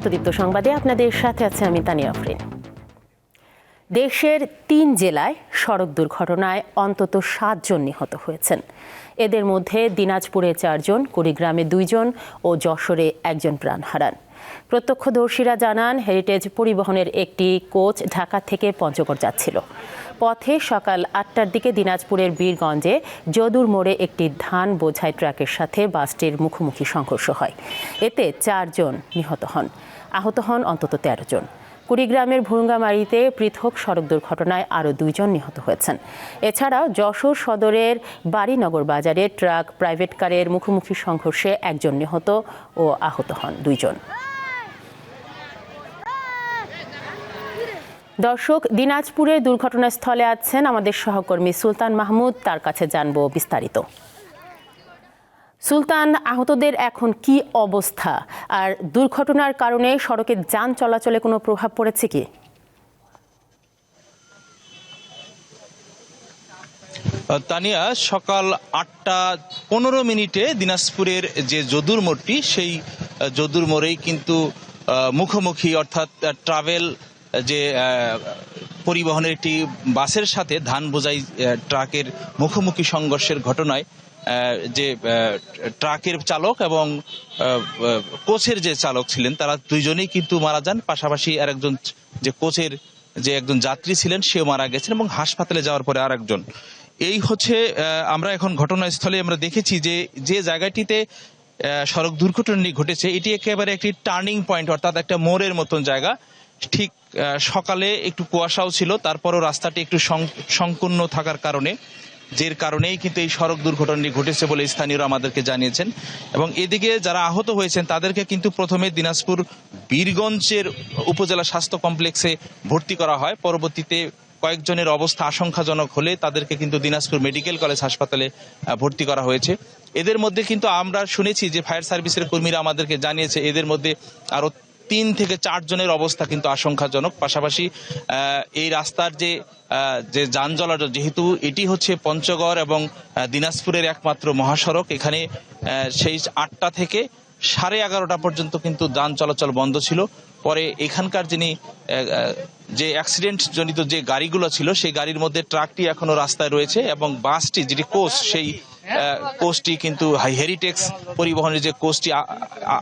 স্বাগত দীপ্ত সংবাদে আপনাদের সাথে আছে আমি তানিয়া আফরিন। দেশের তিন জেলায় সড়ক দুর্ঘটনায় অন্তত সাতজন নিহত হয়েছেন। এদের মধ্যে দিনাজপুরে চারজন, কুড়িগ্রামে দুইজন ও যশোরে একজন প্রাণ হারান। প্রত্যক্ষদর্শীরা জানান হেরিটেজ পরিবহনের একটি কোচ ঢাকা থেকে পঞ্চগড় যাচ্ছিল। পথে সকাল আটটার দিকে দিনাজপুরের বীরগঞ্জে যদুর মোড়ে একটি ধান বোঝাই ট্রাকের সাথে বাসটির মুখোমুখি সংঘর্ষ হয়। এতে চারজন নিহত হন। আহত হন অন্তত তেরো জন। কুড়িগ্রামের ভুরুঙ্গামারিতে পৃথক সড়ক দুর্ঘটনায় আরও দুইজন নিহত হয়েছেন। এছাড়াও যশোর সদরের বাড়িনগর বাজারে ট্রাক প্রাইভেট কারের মুখোমুখি সংঘর্ষে একজন নিহত ও আহত হন দুইজন। দর্শক দিনাজপুরের দুর্ঘটনাস্থলে আছেন আমাদের সহকর্মী সুলতান মাহমুদ। তার কাছে জানব বিস্তারিত। সুলতান, আহতদের এখন কি অবস্থা? আর দুর্ঘটনার কারণে সড়কে যান চলাচলে কোনো প্রভাব পড়েছে কি? তানিয়া, সকাল আটটা পনেরো মিনিটে দিনাজপুরের যে যদুর মোড়টি, সেই যদুর মোড়েই কিন্তু মুখোমুখি অর্থাৎ ট্রাভেল যে পরিবহনের একটি বাসের সাথে ধান বোঝাই ট্রাকের মুখোমুখি সংঘর্ষের ঘটনায় যে ট্রাকের চালক এবং কোচের যে চালক ছিলেন, তারা দুইজনেই কিন্তু মারা যান। পাশাপাশি আরেকজন যে কোচের যে একজন যাত্রী ছিলেন, সেও মারা গেছেন এবং হাসপাতালে যাওয়ার পরে আরেকজন। এই হচ্ছে আমরা এখন ঘটনাস্থলে আমরা দেখেছি যে যে জায়গাটিতে সড়ক দুর্ঘটনাটি ঘটেছে, এটি একেবারে একটি টার্নিং পয়েন্ট অর্থাৎ একটা মোড়ের মতন জায়গা। ঠিক সকালে একটু কুয়াশাও ছিল, তারপরও রাস্তাটি একটু সংকীর্ণ থাকার কারণে, যের কারণেই কিন্তু এই সড়ক দুর্ঘটনাটি ঘটেছে বলে স্থানীয়রা আমাদেরকে জানিয়েছেন। এবং এদিকে যারা আহত হয়েছেন, তাদেরকে কিন্তু প্রথমে দিনাজপুর বীরগঞ্জের উপজেলা স্বাস্থ্য কমপ্লেক্সে ভর্তি করা হয়। পরবর্তীতে কয়েকজনের অবস্থা আশঙ্কাজনক হলে তাদেরকে কিন্তু দিনাজপুর মেডিকেল কলেজ হাসপাতালে ভর্তি করা হয়েছে। এদের মধ্যে কিন্তু আমরা শুনেছি যে ফায়ার সার্ভিসের কর্মীরা আমাদেরকে জানিয়েছে, এদের মধ্যে আরও তিন থেকে চারজনের অবস্থা কিন্তু আশঙ্কাজনক। পাশাপাশি এই রাস্তার যে যে যান চলাচল যেহেতু এটি হচ্ছে পঞ্চগড় এবং দিনাজপুরের একমাত্র মহাসড়ক, এখানে সেই আটটা থেকে সাড়ে এগারোটা পর্যন্ত কিন্তু যান চলাচল বন্ধ ছিল। পরে এখানকার যিনি যে অ্যাক্সিডেন্ট জনিত যে গাড়িগুলো ছিল, সেই গাড়ির মধ্যে ট্রাকটি এখনও রাস্তায় রয়েছে এবং বাসটি, যেটি কোচ, সেই কোচটি কিন্তু হেরিটেক্স পরিবহনের যে কোচটি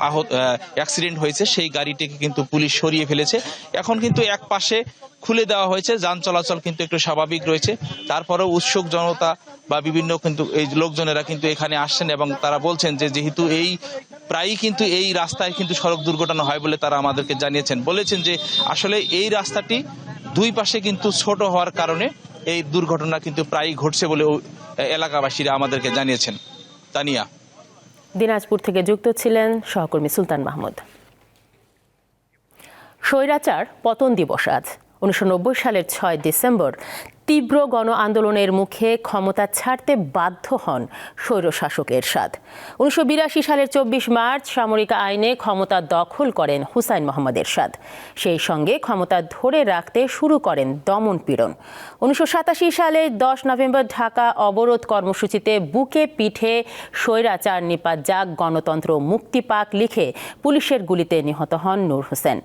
আহত অ্যাক্সিডেন্ট হয়েছে, সেই গাড়িটিকে কিন্তু পুলিশ সরিয়ে ফেলেছে। এখন কিন্তু এক পাশে খুলে দেওয়া হয়েছে, যান চলাচল কিন্তু একটু স্বাভাবিক রয়েছে। তারপরেও উৎসুক জনতা বা বিভিন্ন কিন্তু এই লোকজনেরা কিন্তু এখানে আসছেন এবং তারা বলছেন যে যেহেতু এই প্রায়ই কিন্তু এই রাস্তায় কিন্তু সড়ক দুর্ঘটনা হয় বলে তারা আমাদেরকে জানিয়েছেন। বলেছেন যে আসলে এই রাস্তাটি দুই পাশে কিন্তু ছোট হওয়ার কারণে এই দুর্ঘটনা কিন্তু প্রায়ই ঘটছে বলে এলাকাবাসীরা আমাদেরকে জানিয়েছেন। তানিয়া। দিনাজপুর থেকে যুক্ত ছিলেন সহকর্মী সুলতান মাহমুদ। স্বৈরাচার পতন দিবস আজ, উনিশশো নব্বই সালের ছয় ডিসেম্বর তীব্র গণ আন্দোলনের মুখে ক্ষমতা ছাড়তে বাধ্য হন স্বৈরশাসক এরশাদ উনিশশো বিরাশি সালের চব্বিশ মার্চ সামরিক আইনে ক্ষমতা দখল করেন হুসাইন মোহাম্মদ এরশাদ সেই সঙ্গে ক্ষমতা ধরে রাখতে শুরু করেন দমন পীড়ন। উনিশশো সাতাশি সালে দশ নভেম্বর ঢাকা অবরোধ কর্মসূচিতে বুকে পিঠে স্বৈরাচার নিপাত যাক গণতন্ত্র মুক্তি পাক লিখে পুলিশের গুলিতে নিহত হন নূর হোসেন।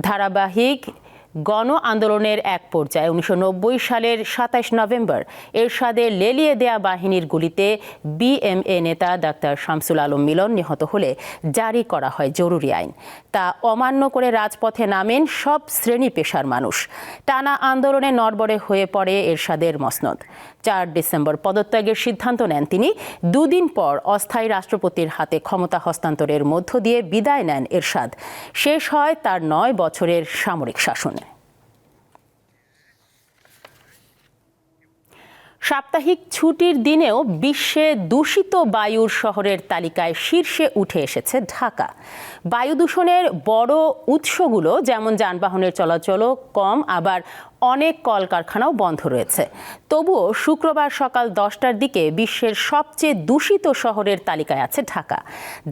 ধারাবাহিক গণ আন্দোলনের এক পর্যায়ে উনিশশো নব্বই সালের সাতাইশ নভেম্বর এরশাদে লেলিয়ে দেয়া বাহিনীর গুলিতে বিএমএ নেতা ডাক্তার শামসুল আলম মিলন নিহত হলে জারি করা হয় জরুরি আইন। তা অমান্য করে রাজপথে নামেন সব শ্রেণি পেশার মানুষ। টানা আন্দোলনে নড়বড়ে হয়ে পড়ে এরশাদের মসনদ। চার ডিসেম্বর পদত্যাগের সিদ্ধান্ত নেন তিনি। দুদিন পর অস্থায়ী রাষ্ট্রপতির হাতে ক্ষমতা হস্তান্তরের মধ্য দিয়ে বিদায় নেন এরশাদ। শেষ হয় তার নয় বছরের সামরিক শাসনে। সাপ্তাহিক ছুটির দিনেও বিশ্বে দূষিত বায়ুর শহরের তালিকায় শীর্ষে উঠে এসেছে ঢাকা। বায়ু দূষণের বড় উৎসগুলো যেমন যানবাহনের চলাচলও কম, আবার অনেক কলকারখানাও বন্ধ রয়েছে। তবুও শুক্রবার সকাল দশটার দিকে বিশ্বের সবচেয়ে দূষিত শহরের তালিকায় আছে ঢাকা,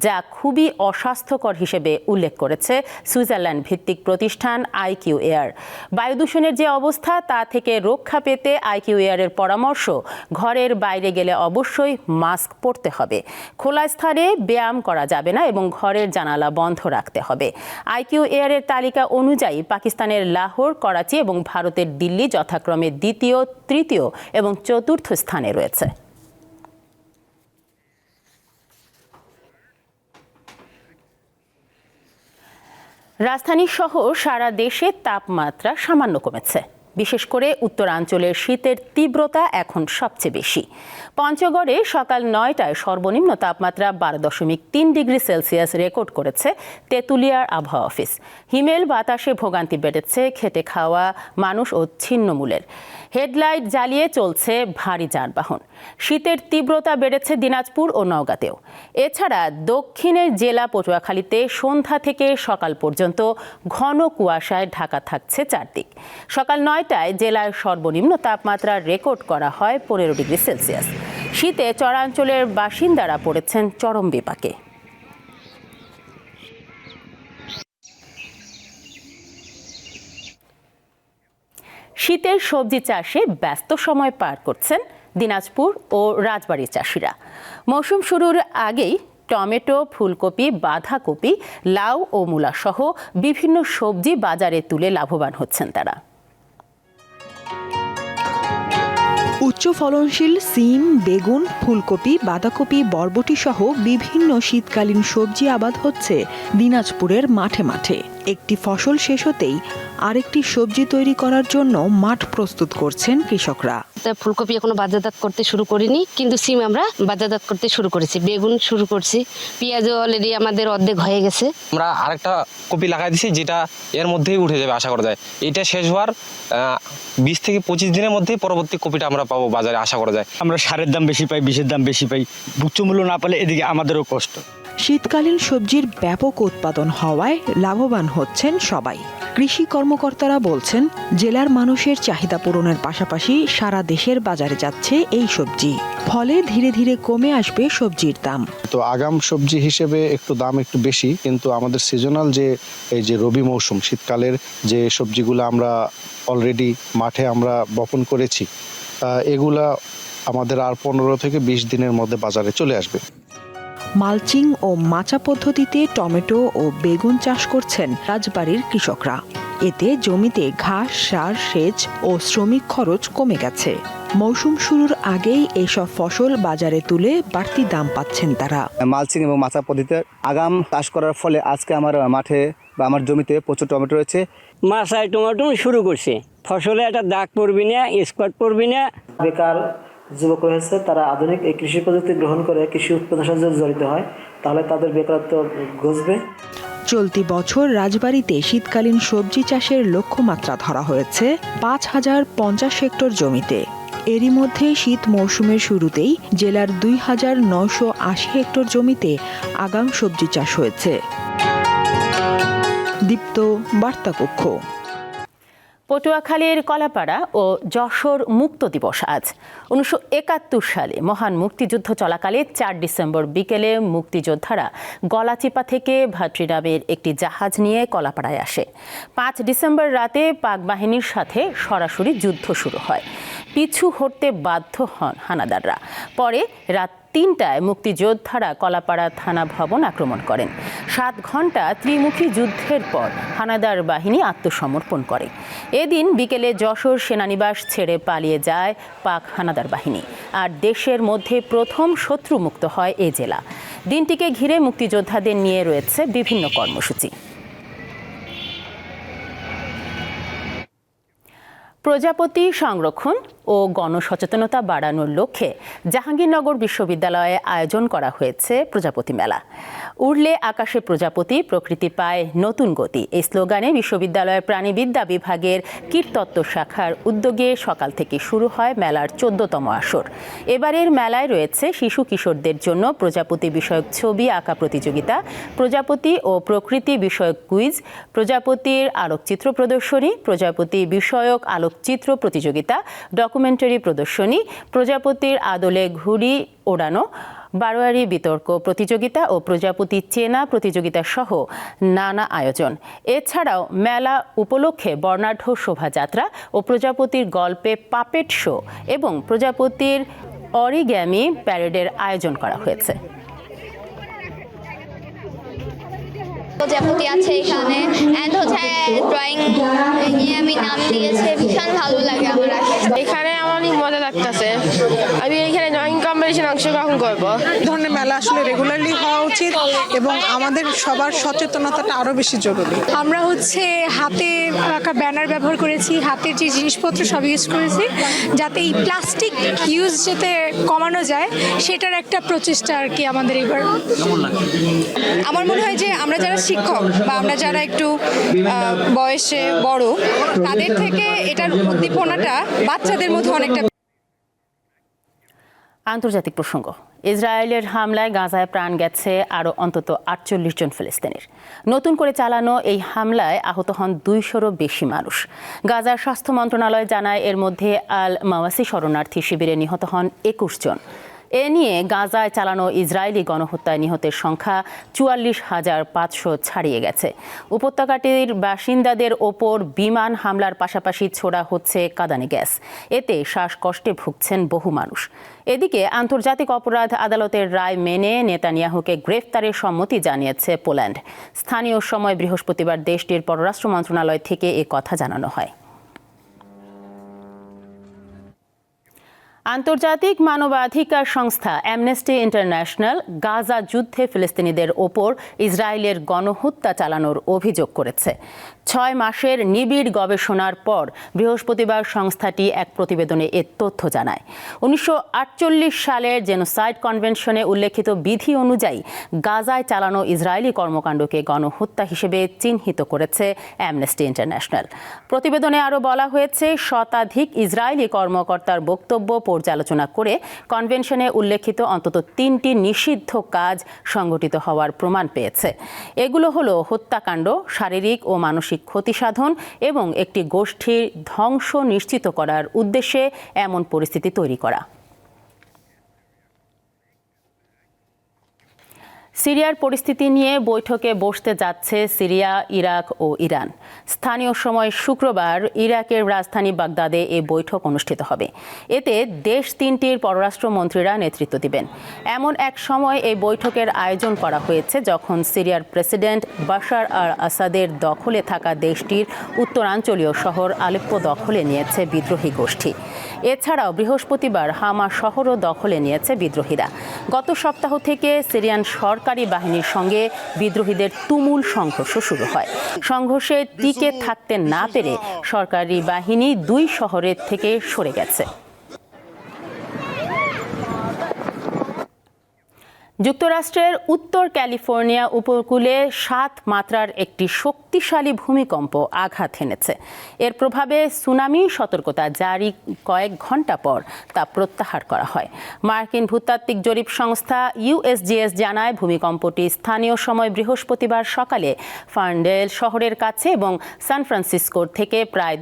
যা খুবই অস্বাস্থ্যকর হিসেবে উল্লেখ করেছে সুইজারল্যান্ড ভিত্তিক প্রতিষ্ঠান আইকিউ এয়ার। বায়ু দূষণের যে অবস্থা, তা থেকে রক্ষা পেতে আইকিউ এয়ারের পরামর্শ, ঘরের বাইরে গেলে অবশ্যই মাস্ক পরতে হবে। খোলা স্থানে ব্যায়াম করা যাবে না এবং ঘরের জানালা বন্ধ রাখতে হবে। আইকিউ এয়ারের তালিকা অনুযায়ী পাকিস্তানের লাহোর, করাচি এবং ভারতের দিল্লি যথাক্রমে দ্বিতীয়, তৃতীয় এবং চতুর্থ স্থানে রয়েছে। রাজধানী সহ সারা দেশে তাপমাত্রা সামান্য কমেছে। বিশেষ করে উত্তরাঞ্চলের শীতের তীব্রতা এখন সবচেয়ে বেশি। পঞ্চগড়ে সকাল নয়টায় সর্বনিম্ন তাপমাত্রা বারো দশমিক তিন ডিগ্রি সেলসিয়াস রেকর্ড করেছে তেঁতুলিয়ার আবহাওয়া অফিস। হিমেল বাতাসে ভোগান্তি বেড়েছে, খেটে খাওয়া মানুষ ও ছিন্নমূলের। হেডলাইট জ্বালিয়ে চলছে ভারী যানবাহন। শীতের তীব্রতা বেড়েছে দিনাজপুর ও নওগাঁতেও। এছাড়া দক্ষিণের জেলা পটুয়াখালীতে সন্ধ্যা থেকে সকাল পর্যন্ত ঘন কুয়াশায় ঢাকা থাকছে চারদিক। সকাল নয়টায় জেলার সর্বনিম্ন তাপমাত্রা রেকর্ড করা হয় পনেরো ডিগ্রি সেলসিয়াস। শীতে চরাঞ্চলের বাসিন্দারা পড়েছেন চরম বিপাকে। শীতের সবজি চাষে ব্যস্ত সময় পার করছেন দিনাজপুর ও রাজবাড়ির চাষিরা। মৌসুম শুরুর আগেই টমেটো, ফুলকপি, বাঁধাকপি, লাউ ও মূলা সহ বিভিন্ন সবজি বাজারে তুলে লাভবান হচ্ছেন তারা। উচ্চ ফলনশীল সিম, বেগুন, ফুলকপি, বাঁধাকপি, বরবটি সহ বিভিন্ন শীতকালীন সবজি আবাদ হচ্ছে দিনাজপুরের মাঠে মাঠে। একটি ফসল শেষ হতেই আরেকটি সবজি তৈরি করার জন্য মাঠ প্রস্তুত করছেন কৃষকরা। ফুলকপি এখনও বাজারজাত করতে শুরু করিনি কিন্তু সিম আমরা বাজারজাত করতে শুরু করেছি। বেগুন শুরু করছি পেঁয়াজও অলরেডি আমাদের অর্ধেক হয়ে গেছে। আমরা আরেকটা কপি লাগাই দিছি যেটা এর মধ্যেই উঠে যাবে আশা করা যায়। এটা শেষ হওয়ার বিশ থেকে পঁচিশ দিনের মধ্যে পরবর্তী কপিটা আমরা পাবো বাজারে আশা করা যায়। আমরা সারের দাম বেশি পাই বিষের দাম বেশি পাই উচ্চ মূল্য না পেলে এদিকে আমাদেরও কষ্ট। শীতকালীন সবজির ব্যাপক উৎপাদন হওয়ায় লাভবান হচ্ছেন সবাই। কৃষি কর্মকর্তারা বলছেন, জেলার মানুষের চাহিদা পূরণের পাশাপাশি সারা দেশের বাজারে যাচ্ছে এই সবজি। ফলে ধীরে ধীরে কমে আসবে সবজির দাম। তো আগাম সবজি হিসেবে একটু দাম একটু বেশি, কিন্তু আমাদের সিজনাল যে, এই যে রবি মৌসুম, শীতকালের যে সবজিগুলো আমরা অলরেডি মাঠে আমরা বপন করেছি এগুলা আমাদের আর পনেরো থেকে বিশ দিনের মধ্যে বাজারে চলে আসবে। মালচিং ও মাচা পদ্ধতিতে টমেটো ও বেগুন চাষ করছেন রাজবাড়ির কৃষকরা। এতে জমিতে ঘাস সার সেচ ও শ্রমিক খরচ কমে গেছে। মৌসুম শুরুর আগেই এসব ফসল বাজারে তুলে বাড়তি দাম পাচ্ছেন তারা। মালচিং এবং মাচা পদ্ধতিতে আগাম চাষ করার ফলে আজকে আমার মাঠে বা আমার জমিতে প্রচুর টমেটো রয়েছে। মাছায় টমেটো শুরু করছে। ফসলে একটা দাগ পড়বি না স্পট পড়বি না। বেকার যুবক রয়েছে, তারা আধুনিক এই কৃষি প্রযুক্তি গ্রহণ করে কৃষি উৎপাদনের সাথে জড়িত হয়, তাহলে তাদের বেকারত্ব ঘুষবে। চলতি বছর রাজবাড়িতে শীতকালীন সবজি চাষের লক্ষ্যমাত্রা ধরা হয়েছে পাঁচ হাজার পঞ্চাশ হেক্টর জমিতে। এরই মধ্যে শীত মৌসুমের শুরুতেই জেলার দুই হাজার নয়শো আশি হেক্টর জমিতে আগাম সবজি চাষ হয়েছে। দীপ্ত, বার্তাকক্ষ। পটুয়াখালীর কলাপাড়া ও যশোর মুক্ত দিবস আজ। উনিশশো একাত্তর সালে মহান মুক্তিযুদ্ধ চলাকালে চার ডিসেম্বর বিকেলে মুক্তিযোদ্ধারা গলাচিপা থেকে ভাট্রি নামের একটি জাহাজ নিয়ে কলাপাড়ায় আসে। পাঁচ ডিসেম্বর রাতে পাক বাহিনীর সাথে সরাসরি যুদ্ধ শুরু হয়। পিছু হটতে বাধ্য হন হানাদাররা। পরে রাত তিনটায় মুক্তিযোদ্ধারা কলাপাড়া থানা ভবন আক্রমণ করেন। সাত ঘণ্টা ত্রিমুখী যুদ্ধের পর হানাদার বাহিনী আত্মসমর্পণ করে। এদিন বিকেলে যশোর সেনানিবাস ছেড়ে পালিয়ে যায় পাক হানাদার বাহিনী। আর দেশের মধ্যে প্রথম শত্রুমুক্ত হয় এ জেলা। দিনটিকে ঘিরে মুক্তিযোদ্ধাদের নিয়ে রয়েছে বিভিন্ন কর্মসূচি। প্রজাপতি সংরক্ষণ ও গণসচেতনতা বাড়ানোর লক্ষ্যে জাহাঙ্গীরনগর বিশ্ববিদ্যালয়ে আয়োজন করা হয়েছে প্রজাপতি মেলা। উড়লে আকাশে প্রজাপতি, প্রকৃতি পায় নতুন গতি। এই স্লোগানে বিশ্ববিদ্যালয়ের প্রাণীবিদ্যা বিভাগের কীটতত্ত্ব শাখার উদ্যোগে সকাল থেকে শুরু হয় মেলার চোদ্দতম আসর। এবারের মেলায় রয়েছে শিশু কিশোরদের জন্য প্রজাপতি বিষয়ক ছবি আঁকা প্রতিযোগিতা, প্রজাপতি ও প্রকৃতি বিষয়ক কুইজ, প্রজাপতির আলোকচিত্র প্রদর্শনী, প্রজাপতি বিষয়ক আলোকচিত্র আলোকচিত্র প্রতিযোগিতা ডকুমেন্টারি প্রদর্শনী, প্রজাপতির আদলে ঘুড়ি ওড়ানো, বারোয়ারি বিতর্ক প্রতিযোগিতা ও প্রজাপতি চেনা প্রতিযোগিতা সহ নানা আয়োজন। এছাড়াও মেলা উপলক্ষে বর্ণাঢ্য শোভাযাত্রা ও প্রজাপতির গল্পে পাপেট শো এবং প্রজাপতির অরিগ্যামি প্যারেডের আয়োজন করা হয়েছে। প্রজাপতি আছে এখানে। অ্যান্ড হচ্ছে ড্রয়িং নিয়ে আমি নাম দিয়েছে, ভীষণ ভালো লাগে আমার এখানে আমার অনেক মজা লাগতেছে। আমি এখানে কম্পিটিশন অংশগ্রহণ করব। এই ধরনের মেলা আসলে রেগুলারলি হওয়া উচিত এবং আমাদের সবার সচেতনতাটা আরও বেশি জরুরি। আমরা হচ্ছে হাতে আঁকা ব্যানার ব্যবহার করেছি হাতের যে জিনিসপত্র সব ইউজ করেছি যাতে এই প্লাস্টিক ইউজ যাতে কমানো যায় সেটার একটা প্রচেষ্টা আর কি আমাদের এবার। আমার মনে হয় যে আমরা যারা শিক্ষক বা আমরা যারা একটু বয়সে বড় তাদের থেকে এটার উদ্দীপনাটা বাচ্চাদের মধ্যে অনেকটা আন্তর্জাতিক প্রসঙ্গ। ইসরায়েলের হামলায় গাজায় প্রাণ গেছে আরও অন্তত আটচল্লিশ জন ফিলিস্তিনির। নতুন করে চালানো এই হামলায় আহত হন দুইশোরও বেশি মানুষ। গাজার স্বাস্থ্য মন্ত্রণালয় জানায়, এর মধ্যে আল মাওয়াসি শরণার্থী শিবিরে নিহত হন একুশ জন। এ নিয়ে গাজায় চালানো ইসরায়েলি গণহত্যায় নিহতের সংখ্যা চুয়াল্লিশ হাজার পাঁচশো ছাড়িয়ে গেছে। উপত্যকাটির বাসিন্দাদের ওপর বিমান হামলার পাশাপাশি ছোড়া হচ্ছে কাদানে গ্যাস। এতে শ্বাসকষ্টে ভুগছেন বহু মানুষ। এদিকে আন্তর্জাতিক অপরাধ আদালতের রায় মেনে নেতানিয়াহুকে গ্রেফতারের সম্মতি জানিয়েছে পোল্যান্ড। স্থানীয় সময় বৃহস্পতিবার দেশটির পররাষ্ট্র মন্ত্রণালয় থেকে এ কথা জানানো হয়। আন্তর্জাতিক মানবাধিকার সংস্থা অ্যামনেস্টি ইন্টারন্যাশনাল গাজা যুদ্ধে ফিলিস্তিনিদের ওপর ইসরায়েলের গণহত্যা চালানোর অভিযোগ করেছে। ছয় মাসের নিবিড় গবেষণার পর বৃহস্পতিবার সংস্থাটি এক প্রতিবেদনে এ তথ্য জানায়। উনিশশো সালের জেনোসাইড কনভেনশনে উল্লেখিত বিধি অনুযায়ী গাজায় চালানো ইসরায়েলি কর্মকাণ্ডকে গণহত্যা হিসেবে চিহ্নিত করেছে অ্যামনেস্টি ইন্টারন্যাশনাল প্রতিবেদনে আরও বলা হয়েছে, শতাধিক ইসরায়েলি কর্মকর্তার বক্তব্য পর্যালোচনা করে কনভেনশনে উল্লেখিত অন্তত তিনটি নিষিদ্ধ কাজ সংগঠিত হওয়ার প্রমাণ পেয়েছে। এগুলো হলো হত্যাকাণ্ড, শারীরিক ও মানসিক ক্ষতি সাধন এবং একটি গোষ্ঠীর ধ্বংস নিশ্চিত করার উদ্দেশ্যে এমন পরিস্থিতি তৈরি করা। সিরিয়ার পরিস্থিতি নিয়ে বৈঠকে বসতে যাচ্ছে সিরিয়া, ইরাক ও ইরান। স্থানীয় সময় শুক্রবার ইরাকের রাজধানী বাগদাদে এই বৈঠক অনুষ্ঠিত হবে। এতে দেশ তিনটির পররাষ্ট্রমন্ত্রীরা নেতৃত্ব দিবেন। এমন এক সময় এই বৈঠকের আয়োজন করা হয়েছে যখন সিরিয়ার প্রেসিডেন্ট বাশার আর আসাদের দখলে থাকা দেশটির উত্তরাঞ্চলীয় শহর আলেপ্পো দখলে নিয়েছে বিদ্রোহী গোষ্ঠী। এছাড়াও বৃহস্পতিবার হামা শহরও দখলে নিয়েছে বিদ্রোহীরা। গত সপ্তাহ থেকে সিরিয়ান সরকারি বাহিনীর সঙ্গে বিদ্রোহীদের তুমুল সংঘর্ষ শুরু হয়। সংঘর্ষে টিকে থাকতে না পেরে সরকারি বাহিনী দুই শহরের থেকে সরে গেছে। যুক্তরাষ্ট্রের উত্তর ক্যালিফোর্নিয়া উপকূলে সাত মাত্রার একটি শক্তিশালী ভূমিকম্প আঘাত হেনেছে। এর প্রভাবে সুনামি, সতর্কতা জারি কয়েক ঘণ্টা পর তা প্রত্যাহার করা হয়। মার্কিন ভূতাত্ত্বিক জরিপ সংস্থা ইউএসজিএস জানায়, ভূমিকম্পটি স্থানীয় সময় বৃহস্পতিবার সকালে ফার্নডেল শহরের কাছে এবং সান ফ্রান্সিসকোর থেকে প্রায়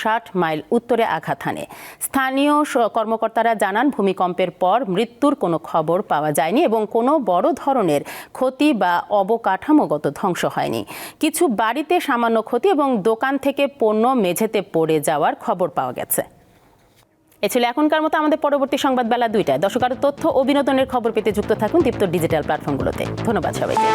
ষাট মাইল উত্তরে আঘাত হানে। স্থানীয় কর্মকর্তারা জানান, ভূমিকম্পের পর মৃত্যুর কোনো খবর পাওয়া যায়নি এবং কোনো বড় ধরনের ক্ষতি বা অবকাঠামোগত ধ্বংস হয়নি। কিছু বাড়িতে সামান্য ক্ষতি এবং দোকান থেকে পণ্য মেঝেতে পড়ে যাওয়ার খবর পাওয়া গেছে। এ ছিল এখনকার মতো আমাদের পরবর্তী সংবাদ বেলা দুইটায়। দর্শক তথ্য ও বিনোদনের খবর পেতে যুক্ত থাকুন দীপ্ত ডিজিটাল প্ল্যাটফর্মগুলোতে। ধন্যবাদ সবাইকে।